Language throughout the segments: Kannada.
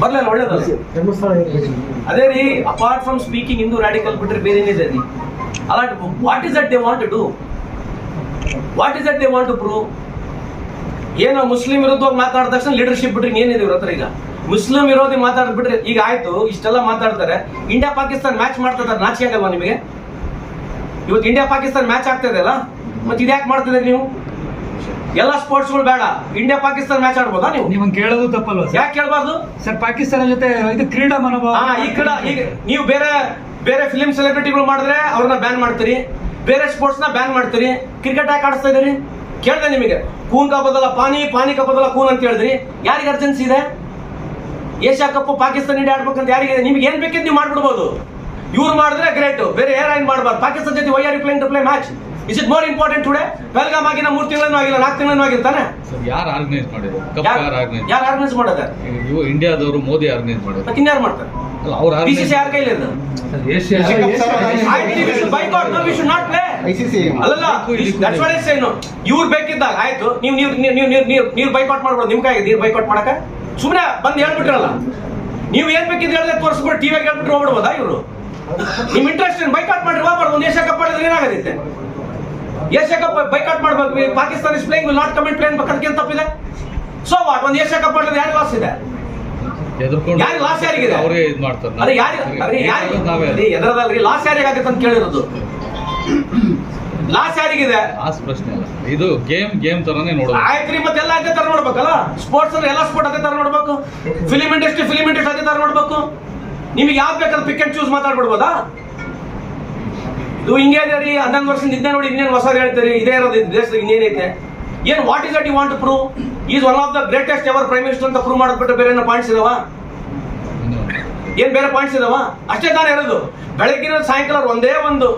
ಬರ್ಲಿಲ್ಲ ಒಳ್ಳೇದಲ್ಲ. ಅದೇ ರೀ apart from speaking Hindu radical ಬಿಟ್ರೆ ಬೇರೆ ಏನಿದೆ ರೀ? ಅಲ್ಲ what is that they want to do what is that they want to prove ಏನೋ ಮುಸ್ಲಿಂ ವಿರುದ್ಧವಾಗಿ ಮಾತಾಡಿದ ತಕ್ಷಣ ಲೀಡರ್ಶಿಪ್ ಬಿಟ್ರಿ ಏನಿದೆ ಇವ್ರ ಹತ್ರ ಈಗ? ಮುಸ್ಲಿಂ ವಿರೋಧಿ ಮಾತಾಡ್ಬಿಟ್ರೆ ಈಗ ಆಯ್ತು ಇಷ್ಟೆಲ್ಲ ಮಾತಾಡ್ತಾರೆ. ಇಂಡಿಯಾ ಪಾಕಿಸ್ತಾನ ಮ್ಯಾಚ್ ಮಾಡ್ತಾ ಇದ್ದಾರೆ ನಾಚಿಕೆ ಆಗಲ್ವಾ ನಿಮಗೆ? ಇವತ್ತು ಇಂಡಿಯಾ ಪಾಕಿಸ್ತಾನ ಮ್ಯಾಚ್ ಆಗ್ತಾ ಇದೆಯಲ್ಲ ಮತ್ತೆ ಇದ್ಯಾಕೆ ಮಾಡ್ತಿದ್ದೀರಿ ನೀವು? ಎಲ್ಲ ಸ್ಪೋರ್ಟ್ಸ್ಗಳು ಬೇಡ. ಇಂಡಿಯಾ ಪಾಕಿಸ್ತಾನ ಮ್ಯಾಚ್ ಆಡ್ಬೋದಾ ನೀವು? ನಿಮ್ಗೆ ಕೇಳೋದು ತಪ್ಪಲ್ವಾ ಸರ್? ಯಾಕೆ ಕೇಳಬಾರ್ದು? ಸರ್ ಪಾಕಿಸ್ತಾನ ಜೊತೆ ಇದು ಕ್ರೀಡಾ ಮನೋಭಾವ ಹಾ ಈ ಕಡೆ ಈಗ ನೀವು ಬೇರೆ ಬೇರೆ ಫಿಲಿಂ ಸೆಲೆಬ್ರಿಟಿಗಳು ಮಾಡಿದ್ರೆ ಅವ್ರನ್ನ ಬ್ಯಾನ್ ಮಾಡ್ತೀರಿ. ಬೇರೆ ಸ್ಪೋರ್ಟ್ಸ್ನ ಬ್ಯಾನ್ ಮಾಡ್ತೀರಿ. ಕ್ರಿಕೆಟ್ ಯಾಕೆ ಆಡಿಸ್ತಾ ಇದೀರಿ ಕೇಳಿದೆ ನಿಮಗೆ. ಕೂನ್ ಕಾ ಬದಲ ಪಾನಿ ಪಾನಿ ಕಾ ಬದಲ ಕೂನ್ ಅಂತ ಹೇಳಿದ್ರಿ. ಯಾರಿಗೆ ಅರ್ಜೆನ್ಸಿ ಇದೆ? ಏಷ್ಯಾ ಕಪ್ ಪಾಕಿಸ್ತಾನ ಇಂಡಿಯಾ ಆಡ್ಬೇಕಂತ ಯಾರಿಗೆ ನಿಮ್ಗೆ ಏನ್ ಬೇಕಿದ್ ನೀವು ಮಾಡ್ಬಿಡ್ಬೋದು. ಇವ್ರು ಮಾಡಿದ್ರೆ ಗ್ರೇಟ್ ಬೇರೆ ಏರ್ ಏನ್ ಮಾಡ್ಬಾರ್ದು. ಪಾಕಿಸ್ತಾನ ಜೊತೆ why are you planning to play match is it more important today Belgaum ಆಗಿನ ಮೂರು ತಿಂಗಳನ್ನು ಆಗಿಲ್ಲ ನಾಲ್ಕು ತಿಂಗಳನ್ನು ಆಗಿಲ್ಲ ತಾನೆ? ಯಾರು ಆರ್ಗನೈಸ್ ಮಾಡಿದ್ರು ಕಪ್ ಯಾರು ಆರ್ಗನೈಸ್ ಯಾರು ಆರ್ಗನೈಸ್ ಮಾಡೋದ? ಇವು ಇಂಡಿಯಾದವರು ಮೋದಿ ಆರ್ಗನೈಸ್ ಮಾಡಿದ್ರು ಮತ್ತೆ ಇನ್ಯಾರು ಮಾಡ್ತಾರೆ? ಅಲ್ಲ ಬಿಸಿಸಿ ಯಾರ ಕೈಲಿ ಇರೋದು? Asia boycott no we should not play ICC ಅಲ್ಲಲ್ಲ that's what I say no ಇವ್ರು ಬೇಕಿದ್ದಾಗ ಆಯ್ತು. ನೀವು ನೀವು ನೀವು ನೀವು ನೀವು ಬೈಕಾಟ್ ಮಾಡ್ಬೋದು ನಿಮ್ ಕೈಗೆ ನೀರು ಬೈಕಾಟ್ ಮಾಡಕ ಸುಮ್ಮನೆ ಬಂದು ಹೇಳ್ಬಿಟ್ರಲ್ಲ. ನೀವು ಏನ್ ಬೇಕಿದ್ದು ಹೇಳಿದ್ರೆ ತೋರಿಸ್ಬಿಟ್ಟು ಟಿವಿಯಾಗ ಹೇಳ್ಬಿಟ್ಟು ಹೋಗ್ಬಿಡ್ಬೋದಾ ಇವರು? ನಿಮ್ ಇಂಟ್ರೆಸ್ಟ್ ಬೈಕಾಟ್ ಮಾಡಿ ಹೋಗ್ಬಾರ್ದು. ಒಂದು ಏಷ್ಯಾ ಕಪ್ ಮಾಡಿದ್ರೆ ಏನಾಗದೈತೆ ಏಷ್ಯಾ ಕಪ್ ಬೈಕಾಟ್ ಮಾಡ್ಬೇಕು. Pakistan is playing will not come in plane ಬೇಕಂತ ತಪ್ಪಿದೆ? ಸೊ ವಾಟ್ ಒಂದು ಏಷ್ಯಾ ಕಪ್ ಮಾಡಿದ್ರೆ ಯಾರು ಲಾಸ್ ಇದೆ? ಯಾರು ಲಾಸ್ ಯಾರಿಗಿದೆ? ಅವರೇ ಇದು ಮಾಡ್ತಾರೆ. ಅರೆ ಯಾರು ಅರೆ ಯಾರು ಎದರದಲ್ರಿ. ಲಾಸ್ ಯಾರಿಗಾಗುತ್ತೆ ಅಂತ ಕೇಳಿರೋದು. ಲಾಸ್ ಯಾರಿಗಿದೆ? ಲಾಸ್ ಪ್ರಶ್ನೆ ಅಲ್ಲ. ಇದು ಗೇಮ್ ಗೇಮ್ ತರನೇ ನೋಡೋದು ಆಯ್ತ್ರಿ ಮತ್ತೆಲ್ಲ ಅದೇ ತರ ನೋಡ್ಬೇಕಲ್ಲ? ಸ್ಪೋರ್ಟ್ಸ್ ಅಂದ್ರೆ ಎಲ್ಲ ಸ್ಪೋರ್ಟ್ ಅದೇ ತರ ನೋಡ್ಬೇಕು. ಫಿಲಿಂ ಇಂಡಸ್ಟ್ರಿ ಫಿಲಿಮ್ ಇಂಡಸ್ಟ್ರಿ ಅದೇ ತರ ನೋಡ್ಬೇಕು. ನಿಮಗೆ ಯಾವ್ದು ಬೇಕಾದ್ರೆ ಪಿಕ್ ಅಂಡ್ ಚೂಸ್ ಮಾತಾಡ್ಬಿಡ್ಬೋದಾ? ಇದು ಹಿಂಗೆ ಅದೇ ರೀ ಹನ್ನೊಂದು ವರ್ಷದಿಂದ ಇದ್ದೇ ನೋಡಿ ಇನ್ನೇನು ಹೊಸ ಹೇಳ್ತೀರಿ ಇದೇ ಇರೋದು ದೇಶದಾಗ ಇನ್ನೇನೈತೆ ಏನು what is that you want to prove is one of the greatest ever prime minister ಅಂತ ಪ್ರೂವ್ ಮಾಡಿಬಿಟ್ಟು ಬೇರೆ ಏನೋ ಪಾಯಿಂಟ್ಸ್ ಇದಾವ? ಏನು ಬೇರೆ ಪಾಯಿಂಟ್ಸ್ ಇದಾವ? ಅಷ್ಟೇ ತಾನೇ ಇರೋದು ಬೆಳಗ್ಗಿನ ಸಾಯಂಕಾಲ ಒಂದೇ ಒಂದು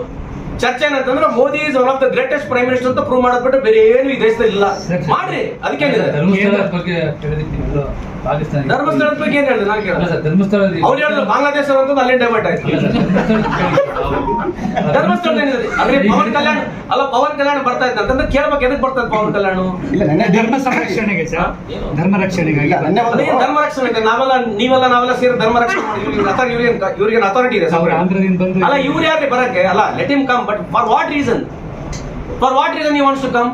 ಚರ್ಚೆ ಏನಂತಂದ್ರೆ Modi is one of the greatest prime minister ಅಂತ ಪ್ರೂವ್ ಮಾಡ್ಬಿಟ್ಟು ಬೇರೆ ಏನು ಈ ದೇಶದಲ್ಲಿ ಇಲ್ಲ. ಮಾಡ್ರಿ ಅದಕ್ಕೇನಿದೆ ಪಾಕಿಸ್ತಾನ ಧರ್ಮಸ್ಥಳದ ಬಗ್ಗೆ ಏನ್ ಹೇಳಿದ್ರು ನಾನು ಕೇಳಿದೆ. ಸರ್ ಧರ್ಮಸ್ಥಳದ ಅವ್ರು ಹೇಳಿದ್ರು ಬಾಂಗ್ಲಾದೇಶ ಅಂತ ಅಲ್ಲೇ ಡೈವರ್ಟ್ ಆಯ್ತು. ಅಲ್ಲ ಸರ್, ಧರ್ಮಸ್ಥಳದ ಧರ್ಮಸ್ಥಳ ಏನಿದೆ? ಅಂದ್ರೆ ಪವನ್ ಕಲ್ಯಾಣ್ ಅಲ್ಲ ಪವನ್ ಕಲ್ಯಾಣ್ ಬರ್ತಾ ಇದ್ದ ಅಂತಂದ್ರೆ ಕೇಳ್ಬೇಕು ಎದಕ್ ಬರ್ತಾ ಪವನ್ ಕಲ್ಯಾಣ? ಇಲ್ಲ ನನ್ನ ಧರ್ಮ ಸಂರಕ್ಷಣೆಗೆ ಸರ್. ಧರ್ಮ ರಕ್ಷಣೆಗಾಗಿ ಧರ್ಮ ರಕ್ಷಣೆ ಇದೆ. ನಾವೆಲ್ಲ ನೀವೆಲ್ಲ ನಾವೆಲ್ಲ ಸೇರಿ ಧರ್ಮ ರಕ್ಷಣೆ ಇವ್ರಿಗೆ ಇವ್ರಿಗೆ ಅಥಾರಿಟಿ ಇದೆ ಸರ್. ಆಂಧ್ರದಿಂದ ಬಂದು ಅಲ್ಲ ಇವ್ರು ಯಾರು ಬರಕ್ಕೆ? ಅಲ್ಲ let him come but for what reason for what reason you wants to come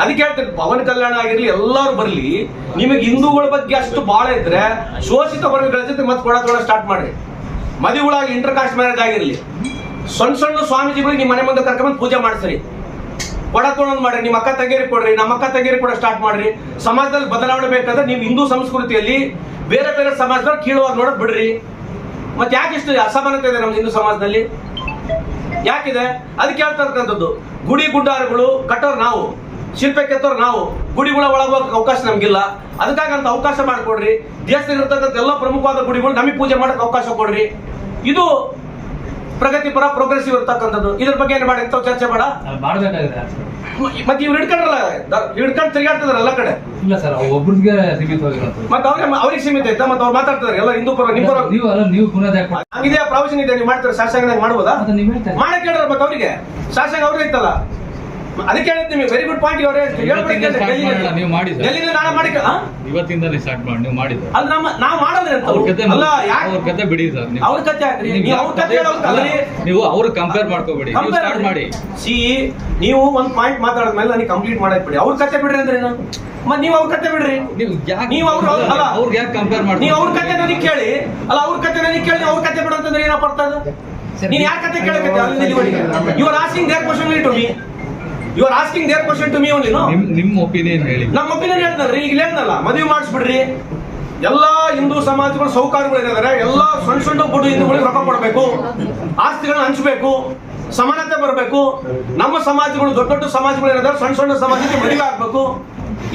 ಅದಕ್ಕೆ ಹೇಳ್ತೇನೆ ಪವನ್ ಕಲ್ಯಾಣ ಆಗಿರ್ಲಿ, ಎಲ್ಲರೂ ಬರ್ಲಿ. ನಿಮಗೆ ಹಿಂದೂಗಳ ಬಗ್ಗೆ ಅಷ್ಟು ಬಾಳ ಇದ್ರೆ ಶೋಷಿತ ವರ್ಗಗಳ ಜೊತೆ ಮತ್ತೆ ಕೊಡ ಕೊಡ ಸ್ಟಾರ್ಟ್ ಮಾಡ್ರಿ. ಮದುವೆಗಳಾಗಿ ಇಂಟರ್ ಕಾಸ್ಟ್ ಮ್ಯಾರೇಜ್ ಆಗಿರ್ಲಿ ಸಣ್ಣ ಸಣ್ಣ ಸ್ವಾಮೀಜಿಗಳಿಗೆ ನಿಮ್ಮ ಮನೆ ಮುಂದೆ ಕರ್ಕೊಂಡ್ ಪೂಜೆ ಮಾಡಿಸ್ರಿ. ಕೊಡ ತೊಗೊಂಡು ಮಾಡ್ರಿ, ನಿಮ್ಮ ಅಕ್ಕ ತಂಗಿಯರಿಗೆ ಕೊಡ್ರಿ, ನಮ್ಮ ಅಕ್ಕ ತಂಗಿಯರಿಗೆ ಕೂಡ ಸ್ಟಾರ್ಟ್ ಮಾಡ್ರಿ. ಸಮಾಜದಲ್ಲಿ ಬದಲಾವಣೆ ಬೇಕಾದ್ರೆ ನೀವು ಹಿಂದೂ ಸಂಸ್ಕೃತಿಯಲ್ಲಿ ಬೇರೆ ಬೇರೆ ಸಮಾಜದವ್ರು ಕೀಳುವಾಗ ನೋಡಕ್ ಬಿಡ್ರಿ. ಮತ್ತೆ ಯಾಕೆ ಇಷ್ಟು ಅಸಮಾನತೆ ಇದೆ ನಮ್ಮ ಹಿಂದೂ ಸಮಾಜದಲ್ಲಿ? ಯಾಕಿದೆ? ಅದಕ್ಕೆ ಹೇಳ್ತಕ್ಕಂಥದ್ದು, ಗುಡಿ ಗುಡ್ಡಾರಗಳು ಕಟ್ಟೋರು ನಾವು. ಶಿಲ್ಪ ಕೆತ್ತೋರು ನಾವು ಗುಡಿಗಳ ಒಳಗೆ ಹೋಗಕ್ಕೆ ಅವಕಾಶ ನಮ್ಗಿಲ್ಲ. ಅದಕ್ಕಾಗಂತ ಅವಕಾಶ ಮಾಡಿಕೊಡ್ರಿ. ದೇಶದಲ್ಲಿರ್ತಕ್ಕಂಥ ಎಲ್ಲ ಪ್ರಮುಖವಾದ ಗುಡಿಗಳು ನಮಗೆ ಪೂಜೆ ಮಾಡಕ್ಕೆ ಅವಕಾಶ ಕೊಡ್ರಿ. ಇದು ಪ್ರಗತಿಪರ ಪ್ರೋಗ್ರೆಸಿವ್ ಇರ್ತಕ್ಕಂಥದ್ದು. ಇದ್ರ ಬಗ್ಗೆ ಏನು ಮಾಡಿ ಚರ್ಚೆ ಮಾಡ ಮತ್ತೆ ಇವ್ರು ಹಿಡ್ಕೊಂಡ್ರಲ್ಲ ಹಿಡ್ಕೊಂಡು ತಿರುಗಾಡ್ತಿದಾರೆ ಎಲ್ಲ ಕಡೆ. ಇಲ್ಲ ಸರ್ ಒಬ್ರಿಗೆ ಸೀಮಿತ ಮತ್ತೆ ಅವ್ರಿಗೆ ಅವ್ರಿಗೆ ಸೀಮಿತ ಐತಾ ಮತ್ತೆ ಅವ್ರು ಮಾತಾಡ್ತಿದಾರೆ ಎಲ್ಲ ಹಿಂದೂ ಪರ ನಿಮ್ಮ ನೀವು ಅಲ್ಲ ನೀವು ಪುನಃ ಹಂಗಿದೆ ಪ್ರಾವಿಷನ್ ಇದೆ ನೀವು ಮಾಡ್ತಾರೆ? ಶಾಸಕನಾಗ ಮಾಡ್ಬೋದಾ? ಮಾಡಕ್ಕೆ ಹೇಳ್ರ ಮತ್ತೆ ಅವರಿಗೆ. ಶಾಸಕ ಅವ್ರಿಗೆ ಐತಲ್ಲ ಅದಕ್ಕೆ ಹೇಳಿದ್ ನಿಮಗೆ ವೆರಿ ಗುಡ್ ಪಾಯಿಂಟ್ ಅವರೇ ನೀವು ಮಾಡಿ ಸರ್. ಡೆಲ್ಲಿನ ನಾಳೆ ಮಾಡಿ ಆ? ಸ್ಟಾರ್ಟ್ ಮಾಡಿ ನೀವು ಮಾಡಿದ್ರೆ ಅದು ನಮ್ಮ ನಾವು ಮಾಡೋದ್ರೆ ಅಂತ. ಅವ್ರ ಕತೆ ಅಲ್ಲ ಯಾಕೆ ಅವ್ರ ಕತೆ ಬಿಡಿ ಸರ್ ನೀವು. ಅವ್ರ ಕತೆ ಹಾಕ್ರಿ. ನೀವು ಅವ್ರ ಕತೆ ನೀವು ಅವ್ರ ಕಂಪೇರ್ ಮಾಡ್ಕೋಬೇಡಿ. ನೀವು ಸ್ಟಾರ್ಟ್ ಮಾಡಿ. ಸಿ ನೀವು ಒಂದ್ ಪಾಯಿಂಟ್ ಮಾತಾಡಿದ ಮೇಲೆ ನನಗೆ ಕಂಪ್ಲೀಟ್ ಮಾಡಕ್ ಬಿಡಿ. ಅವ್ರ ಕತೆ ಬಿಡ್ರಿ ಅಂದ್ರೆ ಏನು? ಮತ್ತೆ ನೀವು ಅವ್ರ ಕತೆ ಬಿಡ್ರಿ. ನೀವು ಯಾಕೆ ನೀವು ಅವ್ರ ಅಲ್ಲ. ಅವ್ರಿಗೆ ಯಾಕೆ ಕಂಪೇರ್ ಮಾಡಿ ನೀವು ಅವ್ರ ಕತೆ ನನಗೆ ಕೇಳಿ. ಅಲ್ಲ ಅವ್ರ ಕತೆ ನನಗೆ ಕೇಳಿ ಅವ್ರ ಕತೆ ಬಿಡು ಅಂತಂದ್ರೆ ಏನಪ್ಪ ಅರ್ಥ ಅದು? ನೀನ್ ಯಾರ ಕತೆ ಕೇಳಕತ್ತೆ? ಅಲ್ಲಿ your you are asking their question to me you are asking their question to me only no ನಿಮ್ ನಿಮ್ ಒಪಿನಿಯನ್ ಹೇಳಿ. ನಮ್ಮ ಒಪಿನಿಯನ್ ಹೇಳ್ತಾರ್ರಿ ಈಗ ಹೇಳ್ದಲ್ಲ ಮದುವೆ ಮಾಡಿಸ್ಬಿಡ್ರಿ. ಎಲ್ಲಾ ಹಿಂದೂ ಸಮಾಜಗಳು ಸೌಕರ್ಯಗಳು ಏನಿದ್ದಾರೆ ಎಲ್ಲಾ ಸಣ್ಣ ಸಣ್ಣ ಬುಡು ಹಿಂದೂಗಳಿಗೆ ರೊಕ್ಕ ಕೊಡಬೇಕು ಆಸ್ತಿಗಳನ್ನ ಹಂಚಬೇಕು ಸಮಾನತೆ ಬರಬೇಕು. ನಮ್ಮ ಸಮಾಜಗಳು ದೊಡ್ಡ ದೊಡ್ಡ ಸಮಾಜಗಳು ಏನಿದ್ದಾರೆ ಸಣ್ಣ ಸಣ್ಣ ಸಮಾಜಕ್ಕೆ ಮದುವೆ ಆಗ್ಬೇಕು.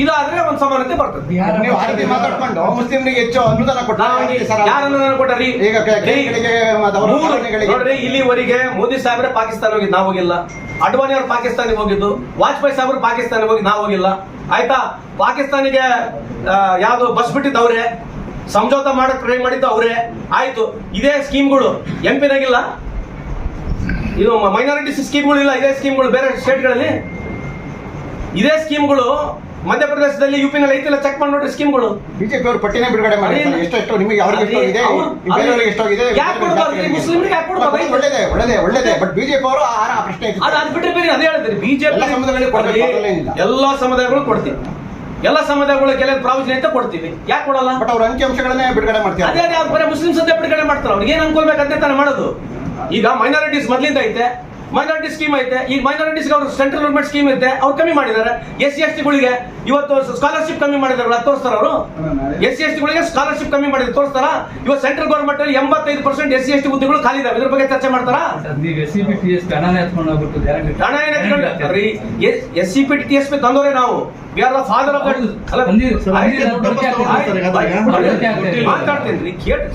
ಇದಾದ್ರೆ ಒಂದು ಸಮಾನತೆ ಬರ್ತದೆ. ನೀವು ಆ ರೀತಿ ಮಾತಾಡ್ಕೊಂಡು ಹೆಚ್ಚು ಅನುದಾನ ನಾನು ಕೊಟ್ಟರಿ? ಈಗ ನೋಡ್ರಿ ಇಲ್ಲಿವರೆಗೆ ಮೋದಿ ಸಾಹೇಬ್ರೆ ಪಾಕಿಸ್ತಾನ ಹೋಗಿದ್ದು ನಾವು ಹೋಗಿಲ್ಲ. ಅಡ್ವಾನಿ ಅವರು ಪಾಕಿಸ್ತಾನಿಗೆ ಹೋಗಿದ್ದು ವಾಜಪೇಯಿ ಸಾಹೇಬ್ರು ಪಾಕಿಸ್ತಾನಿಗೆ ಹೋಗಿ ನಾವು ಹೋಗಿಲ್ಲ. ಆಯ್ತಾ? ಪಾಕಿಸ್ತಾನಿಗೆ ಯಾವ್ದು ಬಸ್ ಬಿಟ್ಟಿದ್ದು ಅವ್ರೆ. ಸಮझौता ಮಾಡಕ್ ಟ್ರೈ ಮಾಡಿದ್ದು ಅವರೇ. ಆಯ್ತು. ಇದೇ ಸ್ಕೀಮ್ಗಳು. ಎಂ ಪಿನಾಗಿಲ್ಲ. ಇದು ಮೈನಾರಿಟಿ ಸ್ಕೀಮ್ಗಳು ಇಲ್ಲ ಇದೇ ಸ್ಕೀಮ್ಗಳು ಬೇರೆ ಸ್ಟೇಟ್ಗಳಲ್ಲಿ ಇದೇ ಸ್ಕೀಮ್ಗಳು ಮಧ್ಯಪ್ರದೇಶದಲ್ಲಿ ಯು ನಲ್ಲಿ ಐತಿಲ್ಲ ಚೆಕ್ ಮಾಡಿ ನೋಡ್ರಿ ಸ್ಕೀಮ್ಗಳು ಬಿಜೆಪಿ ಅವರು ಪಟ್ಟಿನೇ ಬಿಡುಗಡೆ ಮಾಡಿ ಎಷ್ಟು ಎಷ್ಟೆಷ್ಟು ನಿಮಗೆ ಅವ್ರಿಗೆ ಎಷ್ಟೋಗಿದೆ ಅವ್ರು- ಎಷ್ಟೋ ಇದೆ. ಯಾಕೆ ಕೊಡ್ಬಾರ್ದು? ಮುಸ್ಲಿಮ್ರಿಗೆ ಯಾಕೆ ಕೊಡ್ಬಾರ್ದು? ಒಳ್ಳೇದೇ ಒಳ್ಳೇದೇ ಒಳ್ಳೇದೇ ಬಟ್ ಬಿಜೆಪಿ ಅವರು ಆ ಪ್ರಶ್ನೆ ಅದು. ಅದ್ ಬಿಟ್ರೆ ಬೇರೆ ಅದೇ ಹೇಳಿದ್ರಿ. ಬಿಜೆಪಿ ಕೊಡ್ಬೇಕು, ಎಲ್ಲಾ ಸಮುದಾಯಗಳು ಕೊಡ್ತೀವಿ. ಎಲ್ಲ ಸಮುದಾಯಗಳು ಕೆಲವು ಪ್ರಾವಿಷನ್ ಅಂತ ಕೊಡ್ತೀವಿ. ಯಾಕೆ ಕೊಡಲ್ಲ? ಬಟ್ ಅವ್ರ ಅಂಕಿಅಂಶಗಳನ್ನೇ ಬಿಡುಗಡೆ ಅದೇ ಮಾಡ್ತಾರೆ? ಅದೇ ಅವ್ರು ಬರೀ ಮುಸ್ಲಿಮ್ಸ್ ಅಂತ ಬಿಡುಗಡೆ ಮಾಡ್ತಾರೆ. ಅವ್ರಿಗೆ ಏನ್ ಅನ್ಕೋಬೇಕಂತ ತಾನೇ ಮಾಡೋದು. ಈಗ ಮೈನಾರಿಟೀಸ್ ಮೊದಲಿಂದ ಐತೆ. ಮೈನಾರಿಟಿ ಸ್ಕೀಮ್ ಐತೆ. ಈಗ ಮೈನಾರಿಟೀಸ್ ಅವರು ಸೆಂಟ್ರಲ್ ಗೌರ್ಮೆಂಟ್ ಸ್ಕೀಮ್ ಐತೆ. ಅವ್ರು ಕಮ್ಮಿ ಮಾಡಿದ್ದಾರೆ. ಎಸ್ ಸಿ ಎಸ್ ಟಿಗಳಿಗೆ ಇವತ್ತು ಸ್ಕಾಲರ್ಶಿಪ್ ಕಮ್ಮಿ ಮಾಡಿದಾರಲ್ಲ ತೋರಿಸ್ತಾರ ಅವರು? ಎಸ್ ಸಿ ಎಸ್ ಟಿಗಳಿಗೆ ಸ್ಕಾಲರ್ಶಿಪ್ ಕಮ್ಮಿ ಮಾಡಿದ್ರು ತೋರಿಸ್ತಾರ? ಇವತ್ತು ಸೆಂಟ್ರಲ್ ಗೌರ್ಮೆಂಟ್ ಅಲ್ಲಿ ಎಂಬತ್ತೈದು percent S C S T ಹುದ್ದೆಗಳು ಖಾಲಿ ಇದಾವೆ. ಇದ್ರ ಬಗ್ಗೆ ಚರ್ಚೆ ಮಾಡ್ತಾರ? ನೀವು S C P T S P ತಂದೋರೆ ನಾವು. ಮಾತಾಡ್ತೇನೆ ಫಾದರ್ ಆಫ್. ಮಾತಾಡ್ತೇನ್ರಿ ಕೇಳಿ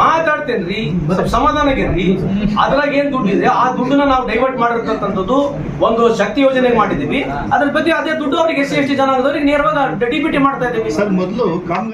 ಮಾತಾಡ್ತೇನ್ರಿ ಸ್ವಲ್ಪ ಸಮಾಧಾನಗಿರ್ರಿ ಅದ್ರಾಗ ಏನ್ ದುಡ್ಡಿದೆ ಆ ದುಡ್ಡನ್ನ ನಾವು ಡೈವರ್ಟ್ ಮಾಡಿರ್ತಕ್ಕಂಥದ್ದು ಒಂದು ಶಕ್ತಿ ಯೋಜನೆ ಮಾಡಿದೀವಿ ಅದ್ರ ಬಗ್ಗೆ ಅದೇ ದುಡ್ಡು ಅವ್ರಿಗೆ ಎಸ್ ಎಷ್ಟು ಎಸ್ ಟಿ ಜನಾಂಗದವ್ರಿಗೆ ನೇರವಾಗಿ ಡಿ ಬಿ ಮಾಡ್ತಾ ಇದ್ದೀವಿ. ಸರ್ ಮೊದಲು ಕಾಂಗ್ರೆಸ್